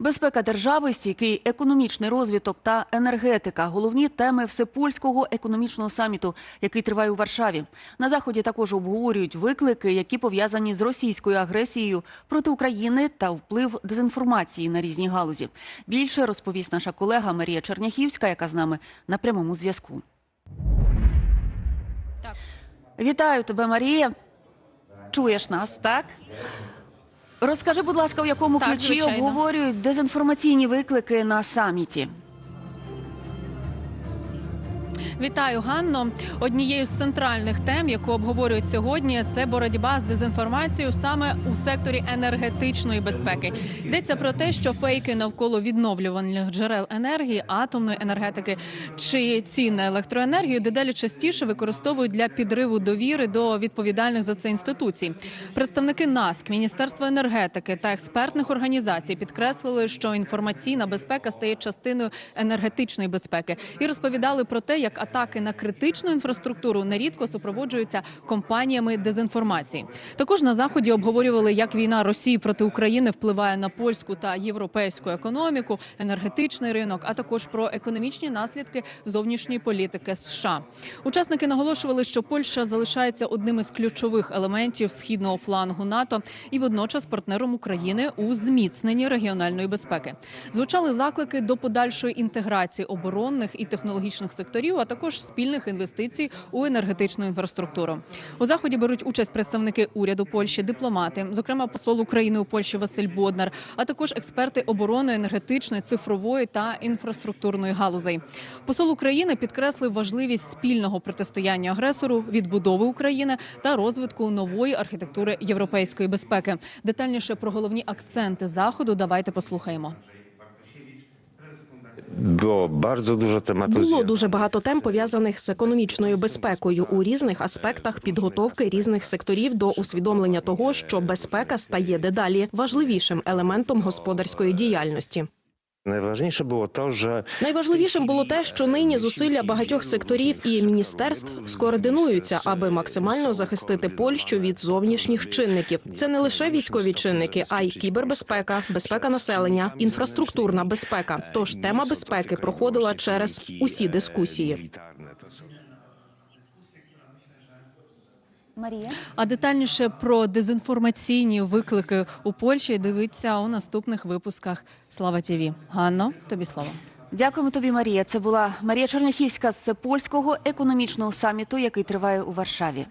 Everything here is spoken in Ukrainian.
Безпека держави, стійкий економічний розвиток та енергетика головні теми всепольського економічного саміту, який триває у Варшаві. На заході також обговорюють виклики, які пов'язані з російською агресією проти України та вплив дезінформації на різні галузі. Більше розповість наша колега Марія Черняхівська, яка з нами на прямому зв'язку. Вітаю тебе, Марія. Чуєш нас, так? Розкажи, будь ласка, в якому Так, ключі звичайно. обговорюють дезінформаційні виклики на саміті? Вітаю, Ганно. Однією з центральних тем, яку обговорюють сьогодні, це боротьба з дезінформацією саме у секторі енергетичної безпеки. Йдеться про те, що фейки навколо відновлюваних джерел енергії, атомної енергетики чи цін на електроенергію дедалі частіше використовують для підриву довіри до відповідальних за це інституцій. Представники НАСК, Міністерства енергетики та експертних організацій підкреслили, що інформаційна безпека стає частиною енергетичної безпеки і розповідали про те, як атаки на критичну інфраструктуру нерідко супроводжуються компаніями дезінформації. Також на заході обговорювали, як війна Росії проти України впливає на польську та європейську економіку, енергетичний ринок, а також про економічні наслідки зовнішньої політики США. Учасники наголошували, що Польща залишається одним із ключових елементів східного флангу НАТО і водночас партнером України у зміцненні регіональної безпеки. Звучали заклики до подальшої інтеграції оборонних і технологічних секторів, а також спільних інвестицій у енергетичну інфраструктуру. У заході беруть участь представники уряду Польщі, дипломати, зокрема посол України у Польщі Василь Боднар, а також експерти оборони, енергетичної, цифрової та інфраструктурної галузей. Посол України підкреслив важливість спільного протистояння агресору, відбудови України та розвитку нової архітектури європейської безпеки. Детальніше про головні акценти заходу давайте послухаємо. Było дуже дуже tematów. Було дуже багато тем пов'язаних з економічною безпекою у різних аспектах підготовки різних секторів до усвідомлення того, що безпека стає дедалі важливішим елементом господарської діяльності. Najważniejsze було те, що... Найважливішим було те, що нині зусилля багатьох секторів і міністерств скоординуються, аби максимально захистити Польщу від зовнішніх чинників. Це не лише військові чинники, а й кібербезпека, безпека населення, інфраструктурна безпека. Тож тема безпеки проходила через усі дискусії. Марія. А детальніше про дезінформаційні виклики у Польщі дивіться у наступних випусках Слава ТІВІ. Ганно, тобі слово. Дякуємо тобі, Марія. Це була Марія Черняхівська з польського економічного саміту, який триває у Варшаві.